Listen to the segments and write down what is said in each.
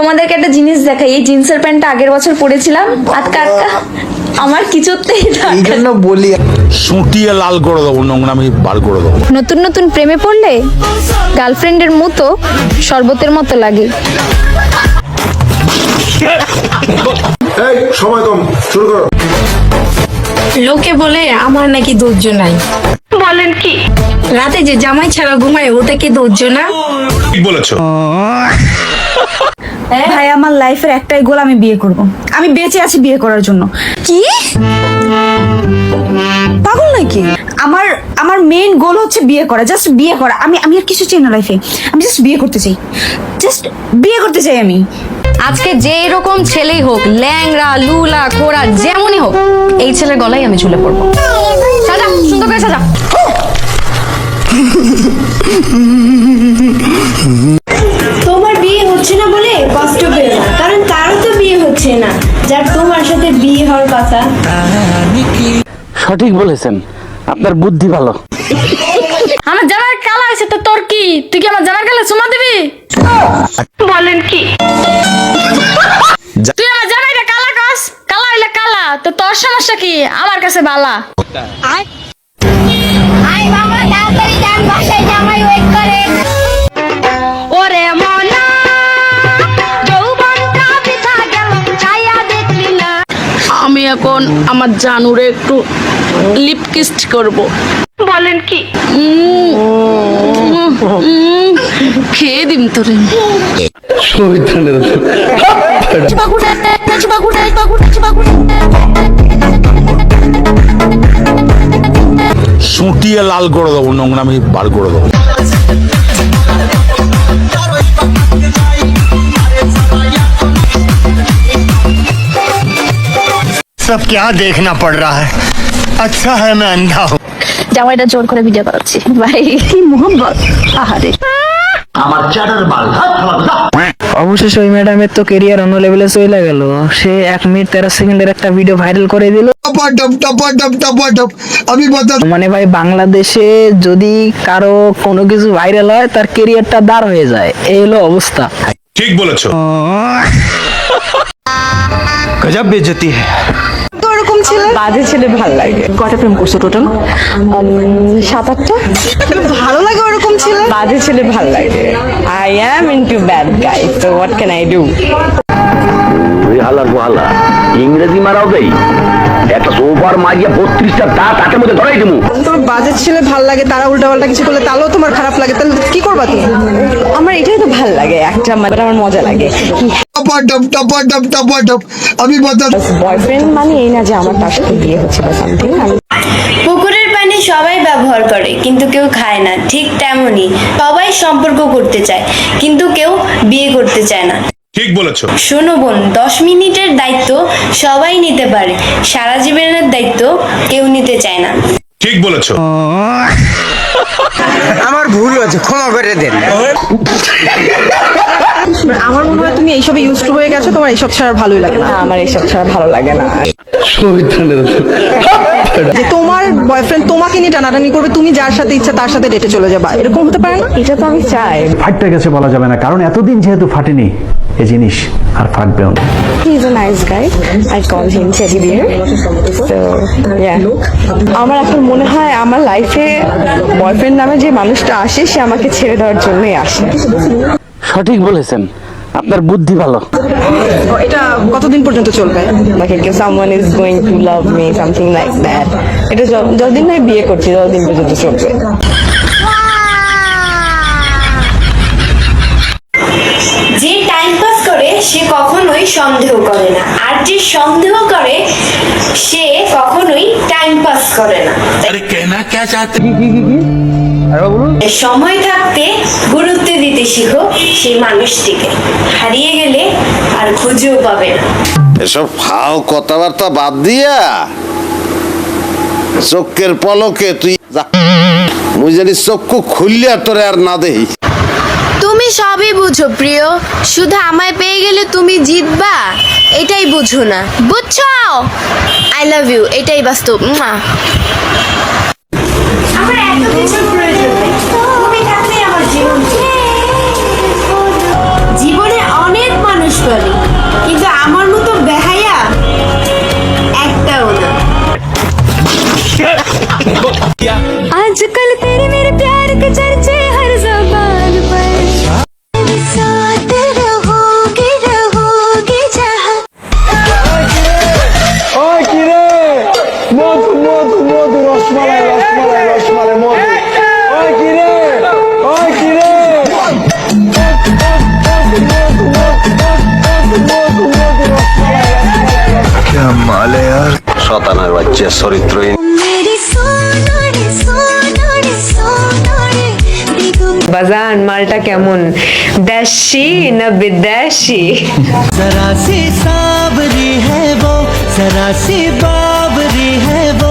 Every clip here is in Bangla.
তোমাদেরকে একটা জিনিস দেখাই এই জিন্সের প্যান্টটা আগের বছর পরেছিলাম? আটকা আটকা আমার কিছুতেই এই জন্য বলি সুটিয়ে লাল করে দেবো নোংরামি বার করে দেবো। নতুন নতুন প্রেমে পড়লে গার্লফ্রেন্ডের মতো শরবতের মতো লাগে। এই সময় কম শুরু করো। লোকে বলে আমার নাকি ধৈর্য নাই। বলেন কি? রাতে যে জামাই ছাড়া ঘুমায় ওটা কি ধৈর্য না? ঠিক বলেছ। ভাই আমার লাইফের একটাই গোল আমি বিয়ে করব। আমি বেঁচে আছি বিয়ে করার জন্য। কি? পাগল নাকি? আমার আমার মেইন গোল হচ্ছে বিয়ে করা জাস্ট বিয়ে করা। আমি আমি আর কিছু চাই না লাইফে আমি জাস্ট বিয়ে করতে চাই। জাস্ট বিয়ে করতে চাই আমি। আজকে যে এরকম ছেলেই হোক ল্যাংরা লুলা খোড়া যেমনই হোক এই ছেলের গলায় আমি ঝুলে পড়ব। সাজা সুন্দর করে সাজা। না তোমার সাথে বিয়ে হওয়ার কথা। সঠিক বলেছেন। আপনার বুদ্ধি ভালো। আমার জামার কালা আছে তো তোর কি? তুই কি আমার জামার কালা চুমা দিবি? বলেন কি? তুই আমার জামাইটা কালা কস। কালা হইলে কালা তো তোর সমস্যা কি? আমার কাছে বালা। আই বাবা তাড়াতাড়ি যান বাসায় জামাই ওয়েট করে। ওরে এখন আমার জানুরে একটু লিপ কিস্ট করব। বলেন কি? খেয়ে দিম তোরে। সুটিয়ে লাল করে দেবো নোংরা আমি বার করে দেবো। सब क्या देखना पड़ रहा है अच्छा है मैं अंधा हूँ জামাইটা জোর করে ভিডিও করাচ্ছি ভাই কি মোহাম্মত আহারে অবশেষে ওই ম্যাডামের তো কেরিয়ার অন্য লেভেলে চলে গেল সে এক মিনিট তেরো সেকেন্ডের একটা ভিডিও ভাইরাল করে দিল টপাটপ টপাটপ টপাটপ আমি বলতাম মানে ভাই বাংলাদেশে যদি কারো কোনো কিছু ভাইরাল হয় তার কেরিয়ারটা দাঁড় হয়ে যায় এই হলো অবস্থা ঠিক বলেছো गजब बेचती है তো এরকম ছিল? বাজে ছেলে ভালো লাগে। কয়টা প্রেম করছ টোটাল সাত আটটা। ভালো লাগে ওরকম ছিল? বাজে ছেলে ভালো লাগে। I am into bad guy so what can I do হালা ইংরেজি মারাও দেই। একটা সোফার মারিয়া বত্রিশটা দাঁত হাতের মধ্যে ধরাই দেবো তোমার বাজেট ছিল ভালো লাগে তারা উল্টাপাল্টা কিছু করলে তাহলেও তোমার খারাপ লাগে তাহলে কি করবা তুমি? আমার এটাই তো ভালো লাগে একটা মানে আমার মজা লাগে। টপাটপ টপাটপ টপাটপ। আমি বলতাম বয়ফ্রেন্ড মানে এই না যে আমার তার সাথে বিয়ে হচ্ছে বা সামথিং আমি পুকুরের পানি সবাই ব্যবহার করে কিন্তু কেউ খায় না ঠিক তেমনই। সবাই সম্পর্ক করতে চায় কিন্তু কেউ বিয়ে করতে চায় না। ঠিক বলেছ। শোনো বোন দশ মিনিটের দায়িত্ব সবাই নিতে পারে সারা জীবনের দায়িত্ব কেউ নিতে চায় না। ঠিক বলেছ। আমার ভুল হয়েছে ক্ষমা করে দেন। আমার মনে হয় তুমি এইসবে ইউজ টু হয়ে গেছো তোমার এইসব ছাড়া ভালোই লাগে না। আমার এইসব ছাড়া ভালো লাগে না। যে তোমার বয়ফ্রেন্ড তোমাকে নিয়ে টানাটানি করবে তুমি যার সাথে ইচ্ছা তার সাথে ডেটে চলে যাবা এরকম হতে পারে না? এটা তো আমি চাই। ফাটতে গেছে বলা যাবে না কারণ এতদিন যেহেতু ফাটেনি এই জিনিস আর ফাটবেও না। He is a nice guy I call him teddy bear so yeah আমার এখন মনে হয় আমার লাইফে বয়ফ্রেন্ড নামে যে মানুষটা আসে সে আমাকে ছেড়ে দেওয়ার জন্যই আসে। সঠিক বলেছেন। আপনার বুদ্ধি ভালো। এটা কতদিন পর্যন্ত চলবে? Like if someone is going to love me something like that এটা যতদিন না বিয়ে করছি ততদিন পর্যন্ত চলবে। যে টাইম পাস করে সে কখনোই সন্দেহ করে না। আর যে সন্দেহ করে সে কখনোই টাইম পাস করে না। সময় থাকতে গুরুত্ব দিতে শিখো সেই মানুষটিকে। হারিয়ে গেলে আর খুঁজেও পাবে না। এসব ফাও কথাবার্তা বাদ দিয়া চোখের পলকে তুই মুই জানি চক্ষু খুললিয়া তোরে আর না দেই। তুমি সবই বুঝো প্রিয়। শুধু আমায় পেয়ে গেলে তুমি জিতবা এটাই বুঝো না। বুঝছ? আই লাভ ইউ এটাই বাস্তব। বাচ্চা চরিত্রহীন বাজান মালটা কেমন? দেশি না বিদেশি? আরে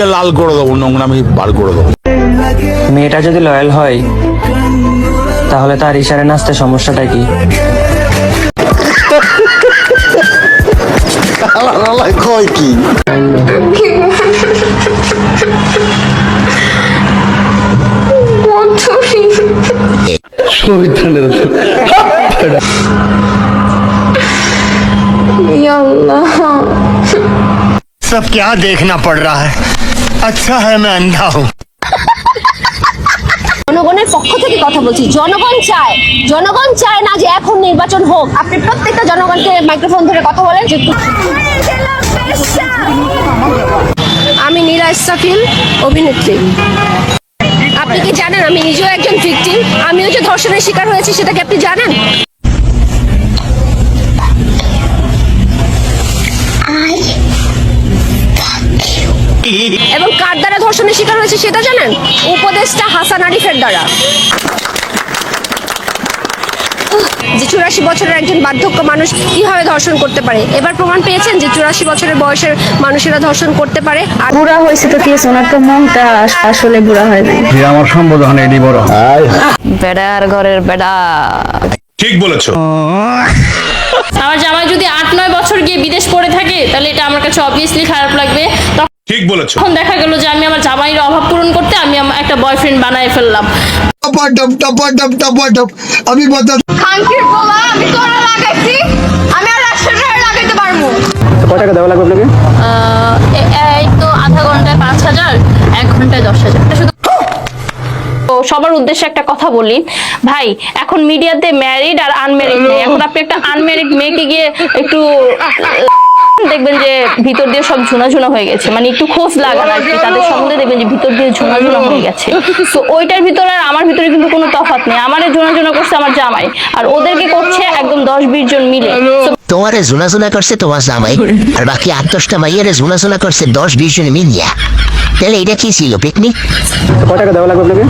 সুটিয়ে লাল করে দেবো নোংরামি বার করে দেবো মেয়েটা যদি লয়াল হয় তাহলে তার ইশারে নাচতে সমস্যাটা কি কয় কি सब क्या देखना पड़ रहा है আচ্ছা হ্যাঁ নাও জনগণের পক্ষ থেকে কথা বলছি। জনগণ চায়। জনগণ চায় না যে এখন নির্বাচন হোক। আপনি প্রত্যেকটা জনগণকে মাইক্রোফোন ধরে কথা বলেন, যে আমি নীলা ইসাফিল অভিনেত্রী। আপনি কি জানেন আমি নিজেও একজন ভিকটিম আমিও যে ধর্ষণের শিকার হয়েছি, সেটা কি আপনি জানেন? হয়েছে সেটা জানেন? উপদেষ্টা হাসান আরিফের দ্বারা। যে চুরাশি বছরের একজন বার্ধক্য মানুষ কীভাবে ধর্ষণ করতে পারে? এবার প্রমাণ পেয়েছেন যে চুরাশি বছরের বয়সের মানুষেরা ধর্ষণ করতে পারে আর বুড়া হয়েছে তো কি ওনার তো মনটা আসলে বুড়া হয় নাই আমার সম্বোধন এটি বড়। বেড়ার ঘরের বেড়া। ঠিক বলেছ। আমার জামাই যদি আট নয় বছর গিয়ে বিদেশ পড়ে থাকে তাহলে এটা আমার কাছে অবভিয়াসলি খারাপ লাগবে। ঠিক বলেছ। তখন দেখা গেল যে আমি আমার জামাইয়ের অভাব পূরণ করতে আমি আমার একটা বয়ফ্রেন্ড বানায় ফেললাম। টপাটপ টপাটপ টপাটপ আমি বতা খানকির বলা আমি তোরা লাগাইছি আমি আর রাষ্ট্রের লাগাইতে পারব। কয় টাকা দেওয়া লাগবে আপনাকে? এই তো আধা ঘন্টায় পাঁচ হাজার এক ঘন্টায় দশ হাজার। শুধু তো সবার উদ্দেশ্যে একটা কথা বলি। ভাই এখন মিডিয়াতে ম্যারিড আর আনম্যারিড নেই। এখন আপনি একটা আনম্যারিড মেয়েকে গিয়ে একটু দেখবেন যে ভিতর দিয়ে সব ঝুনা ঝুনা হয়ে গেছে। মানে একটু খোঁজ লাগান আর কি তাদের সম্বন্ধে দেখবেন যে ভিতর দিয়ে ঝুনা ঝুনা হয়ে গেছে। তো ওইটার ভিতরে আর আমার ভিতরে কিন্তু কোনো তফাৎ নেই। আমারে ঝুনা ঝুনা করছে আমার জামাই আর ওদেরকে করছে একদম দশ বিশ জন মিলে। তোমারে জোনাজোনা করছে তোমার জামাই আর বাকি আট দশটা মাইয়ারে জোনাজোনা করছে দশ বিশ জন মিলিয়া। তাহলে এটা কি ছিল পিকনিক কয় টাকা দেওয়া লাগবে আপনাকে?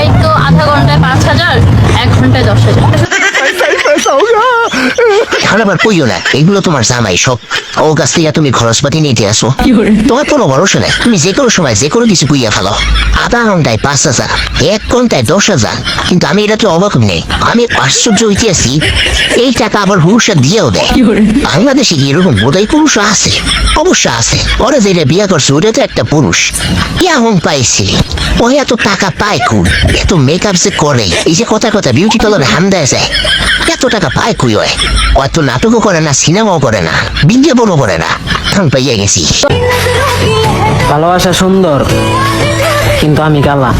এই তো আধা ঘন্টায় পাঁচ হাজার এক ঘন্টায় দশ হাজার। আবার কইও না এগুলো তোমার জামাই সব। ও কাছ থেকে তুমি খরচপাতি নিতে আসো। তোমার কোনো ভরসা নাই তুমি যে কোনো সময় যে কোনো কিছু কুইয়া ফেলো। আধা ঘন্টায় পাঁচ হাজার এক ঘন্টায় দশ হাজার। কিন্তু আমি এটা তো অবাক নেই আমি আশ্চর্য হইতে আছি এই টাকা আবার হুসা দিয়েও দেয়। বাংলাদেশে কি এরকম বোধহয় পুরুষ আছে? অবশ্য আছে। ওরা যেটা বিয়ে করছে ওটা তো একটা পুরুষ। কেমন পাইছে? ও এত টাকা পায় খুব এত মেকআপ যে করে। এই যে কথা কথা বিউটি পার্লারে হান্দায় যায়। এত টাকা পায় কুই হয় অত নাটকও করে না সিনেমাও করে না বিজ্ঞাপনও করে না। এখন পাইয়া গেছি। ভালোবাসা সুন্দর কিন্তু আমি কালা